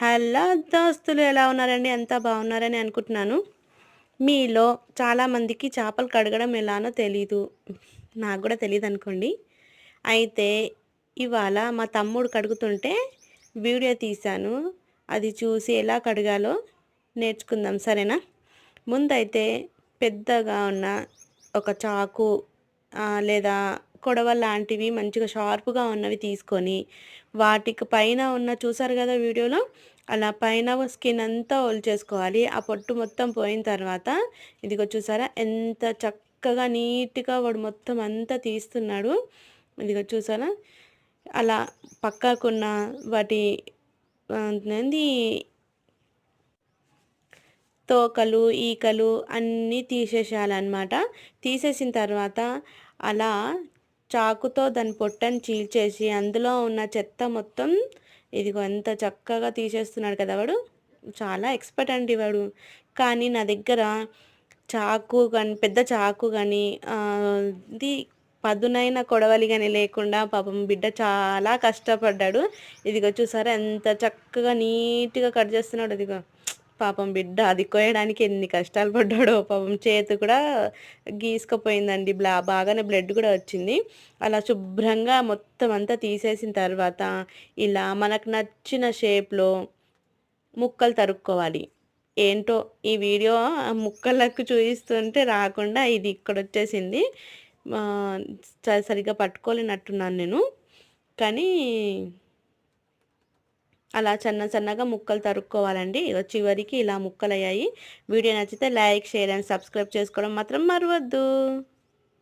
Hello దోస్తులు ఎలా ఉన్నారండి? ఎంత బాగున్నారని అనుకుంటున్నాను. మీలో చాలామందికి చేపలు కడగడం ఎలానో తెలీదు. నాకు కూడా తెలియదు అనుకోండి. అయితే ఇవాళ మా తమ్ముడు కడుగుతుంటే వీడియో తీశాను. అది చూసి ఎలా కడగాలో నేర్చుకుందాం సరేనా? ముందైతే పెద్దగా ఉన్న ఒక చాకు లేదా కొడవ లాంటివి మంచిగా షార్ప్గా ఉన్నవి తీసుకొని వాటికి పైన ఉన్న చూసారు కదా వీడియోలో? అలా పైన స్కిన్ అంతా చేసుకోవాలి. ఆ పొట్టు మొత్తం పోయిన తర్వాత ఇదిగో చూసారా? ఎంత చక్కగా నీట్గా వాడు మొత్తం అంతా తీస్తున్నాడు. ఇదిగో చూసారా? అలా పక్కకున్న వాటి ఏంది? తోకలు ఈకలు అన్నీ తీసేసేయాలన్నమాట. తీసేసిన తర్వాత అలా చాకుతో దాని పొట్టని చీల్చేసి అందులో ఉన్న చెత్త మొత్తం ఇదిగో ఎంత చక్కగా తీసేస్తున్నాడు కదా వాడు. చాలా ఎక్స్పర్ట్ అండి వాడు. కానీ నా దగ్గర చాకు కానీ పెద్ద చాకు కానీ ఇది పదునైన కొడవలి కానీ లేకుండా పాపం బిడ్డ చాలా కష్టపడ్డాడు. ఇదిగో చూసారా ఎంత చక్కగా నీట్గా కట్ చేస్తున్నాడు ఇదిగో. పాపం బిడ్డ అది కోయడానికి ఎన్ని కష్టాలు పడ్డాడో పాపం చేతి కూడా గీసుకుపోయిందండి. బ్లా బాగానే బ్లడ్ కూడా వచ్చింది. అలా శుభ్రంగా మొత్తం అంతా తీసేసిన తర్వాత ఇలా మనకు నచ్చిన షేప్లో ముక్కలు తరుక్కోవాలి. ఏంటో ఈ వీడియో ముక్కలకు చూపిస్తుంటే రాకుండా ఇది ఇక్కడ వచ్చేసింది. సరిగ్గా పట్టుకోలేనట్టున్నాను నేను. కానీ అలా చిన్న చిన్నగా ముక్కలు తరుక్కోవాలండి. చివరికి ఇలా ముక్కలు అయ్యాయి వీడియో నచ్చితే లైక్ షేర్ అండ్ సబ్స్క్రైబ్ చేసుకోవడం మాత్రం మరవద్దు.